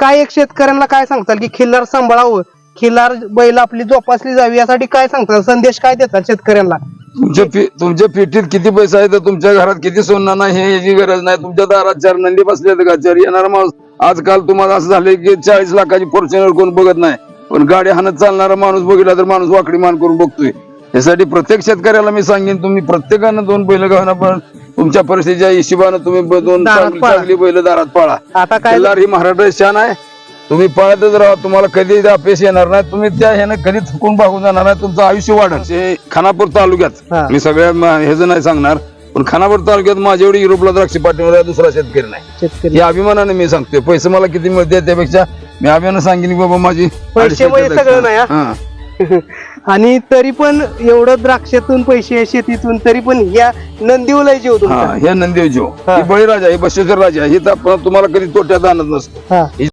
काय एक शेतकऱ्यांना काय सांगताल की खिल्लार सांभाळावं? खिल्लार बैल आपली जोपासली जावी यासाठी काय सांगताल? संदेश काय देतात शेतकऱ्यांना? तुमच्या पी- तुमच्या पेटीत किती पैसा आहे तर तुमच्या घरात किती सोनं नाही हे याची गरज नाही. तुमच्या दारात चार नंदी बसले का? चार येणारा माणूस. आजकाल तुम्हाला असं झालंय की चाळीस लाखाची फॉर्च्युनर कोण बघत नाही. पण गाडी हाणत चालणारा माणूस बघितला तर माणूस वाकडी मान करून बघतोय. यासाठी प्रत्येक शेतकऱ्याला मी सांगेन तुम्ही प्रत्येकानं दोन बैल घालणं पण तुमच्या परिस्थितीच्या हिशोबानं तुम्ही ब- दोन दारात चांगली पाळा. चांगली बैल दारात पाळा. आता काय खिल्लार ही महाराष्ट्र शान आहे. तुम्ही पळतच राहा. तुम्हाला कधी अपयश येणार नाही. तुम्ही त्या ह्यानं कधी थकून भागून जाणार नाही. तुमचं आयुष्य वाढेल. हे खानापूर हा. तालुक्यात मी सगळ्या म- ह्याचं नाही सांगणार पण खानापूर तालुक्यात माझ्या एवढी युरोपला द्राक्ष पाठवणार दुसरा शेतकरी नाही. शेतकरी. हे अभिमानाने मी सांगतोय. पैसे मला किती मिळते त्यापेक्षा? मी अभिमानाने सांगेन की बाबा माझी पैसे अडीचशे म्हणजे सगळं नाही, हा? हा. आणि तरी पण एवढं द्राक्षातून पैसे शेतीतून तरी पण या नंदीवलय जीव हा तुमचा. हे नंदेव जीव हा. ही बळीराजा हे बसेश्वर राजा हे तर आपण- तुम्हाला कधी तोट्यात आणत नसतो. हा